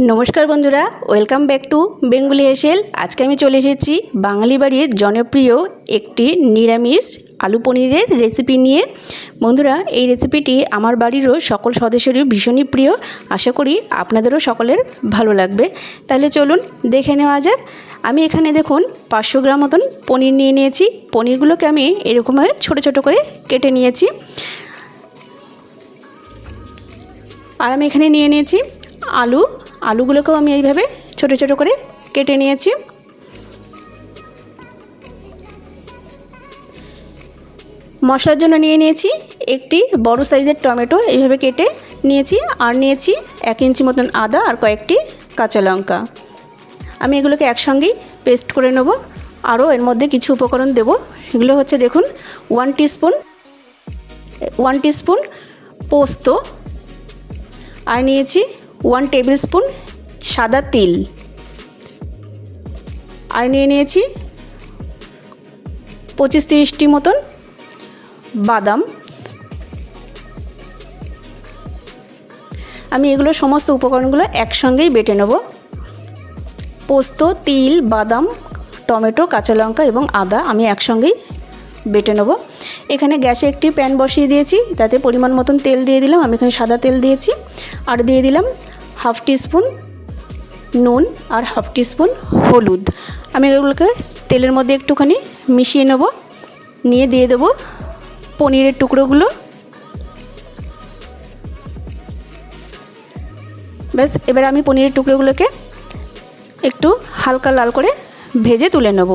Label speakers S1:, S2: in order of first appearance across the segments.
S1: নমস্কার বন্ধুরা, welcome back to Bengali এসেল আজকে আমি চলে এসেছি বাঙালি বাড়ির জনপ্রিয় একটি নিরামিষ আলু পনিরের রেসিপি নিয়ে। বন্ধুরা, এই রেসিপিটি আমার বাড়িরও সকল সদস্যেরই ভীষণই প্রিয়। আশা করি আপনাদেরও সকলের ভালো লাগবে। তাহলে চলুন দেখে নেওয়া যাক। আমি এখানে দেখুন পাঁচশো গ্রাম মতন পনির নিয়ে নিয়েছি। পনিরগুলোকে আমি এরকমভাবে ছোটো ছোটো করে কেটে নিয়েছি। আর আমি এখানে নিয়ে নিয়েছি আলু আলুগুলোকেও আমি এইভাবে ছোট ছোট করে কেটে নিয়েছি। মশলার জন্য নিয়ে নিয়েছি একটি বড় সাইজের টমেটো, এইভাবে কেটে নিয়েছি আর নিয়েছি এক ইঞ্চি মতন আদা আর কয়েকটি কাঁচা লঙ্কা। আমি এগুলোকে একসঙ্গেই পেস্ট করে নেব। আরও এর মধ্যে কিছু উপকরণ দেব। এগুলো হচ্ছে দেখুন ওয়ান টিস্পুন ওয়ান টিস্পুন পোস্ত। আর নিয়েছি ওয়ান টেবিল স্পুন সাদা তিল। আর নিয়ে নিয়েছি পঁচিশ তিরিশটি মতন বাদাম। আমি এগুলো সমস্ত উপকরণগুলো একসঙ্গেই বেটে নেব। পোস্ত, তিল, বাদাম, টমেটো, কাঁচা লঙ্কা এবং আদা আমি একসঙ্গেই বেটে নেব। এখানে গ্যাসে একটি প্যান বসিয়ে দিয়েছি, তাতে পরিমাণ মতন তেল দিয়ে দিলাম, আমি এখানে সাদা তেল দিয়েছি। আর দিয়ে দিলাম হাফ টিস্পুন নুন আর হাফ টিস্পুন হলুদ। আমি এগুলোকে তেলের মধ্যে একটুখানি মিশিয়ে নেব। নিয়ে দিয়ে দেবো পনিরের টুকরোগুলো। ব্যাস, এবার আমি পনিরের টুকরোগুলোকে একটু হালকা লাল করে ভেজে তুলে নেব।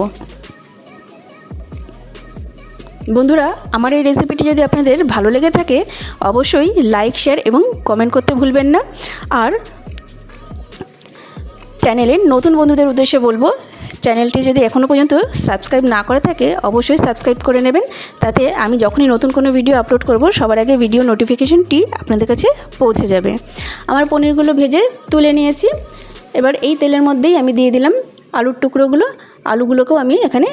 S1: বন্ধুরা, আমার এই রেসিপিটি যদি আপনাদের ভালো লেগে থাকে, অবশ্যই লাইক, শেয়ার এবং কমেন্ট করতে ভুলবেন না। আর চ্যানেলের নতুন বন্ধুদের উদ্দেশ্যে বলব চ্যানেলটি যদি এখনও পর্যন্ত সাবস্ক্রাইব না করে থাকে, অবশ্যই সাবস্ক্রাইব করে নেবেন। তাতে আমি যখনই নতুন কোনো ভিডিও আপলোড করব, সবার আগে ভিডিও নোটিফিকেশনটি আপনাদের কাছে পৌঁছে যাবে। আমার পনিরগুলো ভেজে তুলে নিয়েছি। এবার এই তেলের মধ্যেই আমি দিয়ে দিলাম আলুর টুকরোগুলো। আলুগুলোকেও আমি এখানে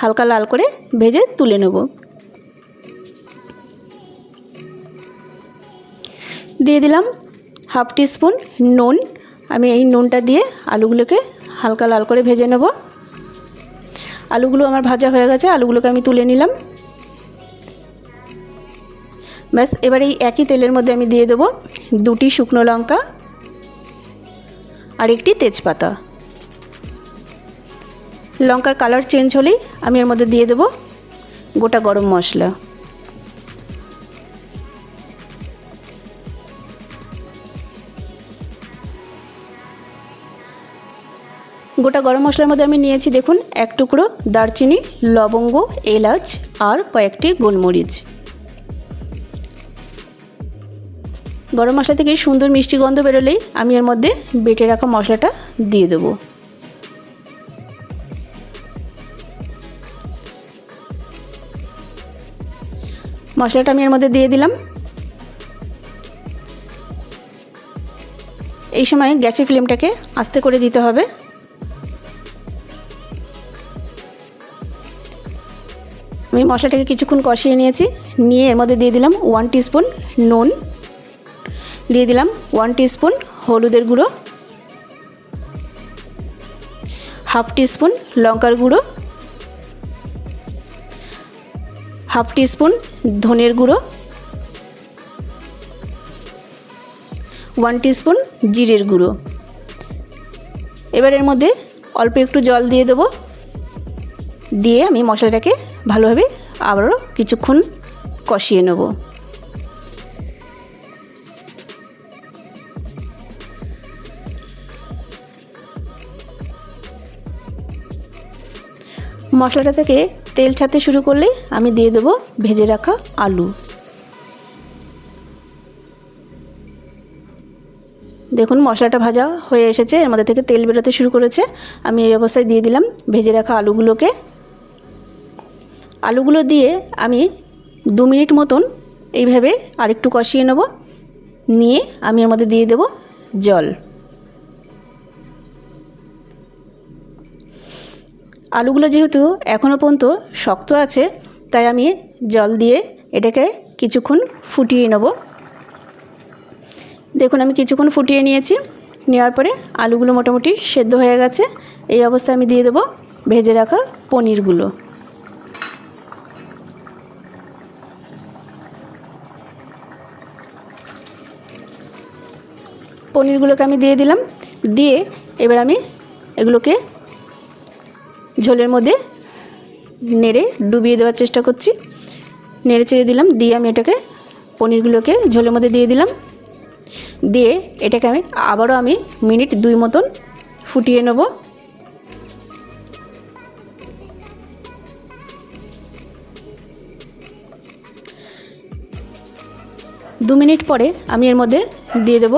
S1: হালকা লাল করে ভেজে তুলে নেব। দিয়ে দিলাম হাফ টিস্পুন নুন। আমি এই নুনটা দিয়ে আলুগুলোকে হালকা লাল করে ভেজে নেব। আলুগুলো আমার ভাজা হয়ে গেছে, আলুগুলোকে আমি তুলে নিলাম। ব্যাস, এবার এই একই তেলের মধ্যে আমি দিয়ে দেবো দুটি শুকনো লঙ্কা আর একটি তেজপাতা। লঙ্কার কালার চেঞ্জ হলেই আমি এর মধ্যে দিয়ে দেবো গোটা গরম মশলা। গোটা গরম মশলার মধ্যে আমি নিয়েছি দেখুন, এক টুকরো দারচিনি, লবঙ্গ, এলাচ আর কয়েকটি গোলমরিচ। গরম মশলা থেকে সুন্দর মিষ্টি গন্ধ বেরোলেই আমি এর মধ্যে বেটে রাখা মশলাটা দিয়ে দেবো। মশলাটা আমি এর মধ্যে দিয়ে দিলাম। এই সময় গ্যাসের ফ্লেমটাকে আস্তে করে দিতে হবে। আমি মশলাটাকে কিছুক্ষণ কষিয়ে নিয়েছি। নিয়ে এর মধ্যে দিয়ে দিলাম ওয়ান টিস্পুন নুন। দিয়ে দিলাম ওয়ান টিস্পুন হলুদের গুঁড়ো। হাফ টিস্পুন লঙ্কার গুঁড়ো। হাফ টিস্পুন ধনের গুঁড়ো। ওয়ান টিস্পুন জিরের গুঁড়ো। এবার এর মধ্যে অল্প একটু জল দিয়ে দেবো। দিয়ে আমি মশলাটাকে ভালোভাবে আবারও কিছুক্ষণ কষিয়ে নেব। মশলাটা থেকে তেল ছাড়তে শুরু করলে আমি দিয়ে দেবো ভেজে রাখা আলু। দেখুন, মশলাটা ভাজা হয়ে এসেছে, এর মধ্যে থেকে তেল বেরোতে শুরু করেছে। আমি এই অবস্থায় দিয়ে দিলাম ভেজে রাখা আলুগুলোকে। আলুগুলো দিয়ে আমি দু মিনিট মতন এইভাবে আরেকটু কষিয়ে নেব। নিয়ে আমি এর মধ্যে দিয়ে দেব জল। আলুগুলো যেহেতু এখনও পর্যন্ত শক্ত আছে, তাই আমি জল দিয়ে এটাকে কিছুক্ষণ ফুটিয়ে নেব। দেখুন, আমি কিছুক্ষণ ফুটিয়ে নিয়েছি। নেওয়ার পরে আলুগুলো মোটামুটি সেদ্ধ হয়ে গেছে। এই অবস্থায় আমি দিয়ে দেবো ভেজে রাখা পনিরগুলো। পনিরগুলোকে আমি দিয়ে দিলাম। দিয়ে এবার আমি এগুলোকে ঝোলের মধ্যে নেড়ে ডুবিয়ে দেওয়ার চেষ্টা করছি। নেড়ে চেড়ে দিলাম, দিয়ে আমি এটাকে পনিরগুলোকে ঝোলের মধ্যে দিয়ে দিলাম। দিয়ে এটাকে আমি আবারও আমি মিনিট দুই মতন ফুটিয়ে নেব। দু মিনিট পরে আমি এর মধ্যে দিয়ে দেব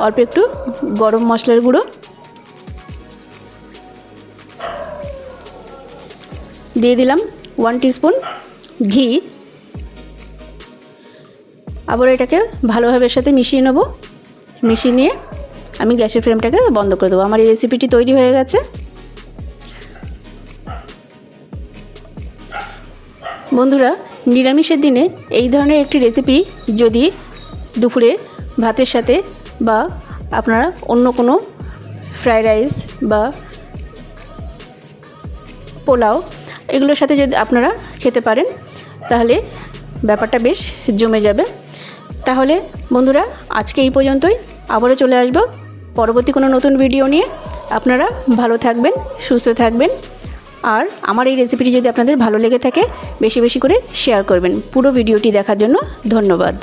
S1: অল্প একটু গরম মশলার গুঁড়ো। দিয়ে দিলাম ওয়ান টিস্পুন ঘি। আবার এটাকে ভালোভাবে সাথে মিশিয়ে নেব। মিশিয়ে নিয়ে আমি গ্যাসের ফ্লেমটাকে বন্ধ করে দেবো। আমার এই রেসিপিটি তৈরি হয়ে গেছে। বন্ধুরা, নিরামিষের দিনে এই ধরনের একটি রেসিপি যদি দুপুরে ভাতের সাথে বা আপনারা অন্য কোনো ফ্রায়েড রাইস বা পোলাও এগুলোর সাথে যদি আপনারা খেতে পারেন, তাহলে ব্যাপারটা বেশ জমে যাবে। তাহলে বন্ধুরা, আজকে এই পর্যন্তই। আবারও চলে আসব পরবর্তী কোনো নতুন ভিডিও নিয়ে। আপনারা ভালো থাকবেন, সুস্থ থাকবেন। আর আমার এই রেসিপিটি যদি আপনাদের ভালো লেগে থাকে, বেশি বেশি করে শেয়ার করবেন। পুরো ভিডিওটি দেখার জন্য ধন্যবাদ।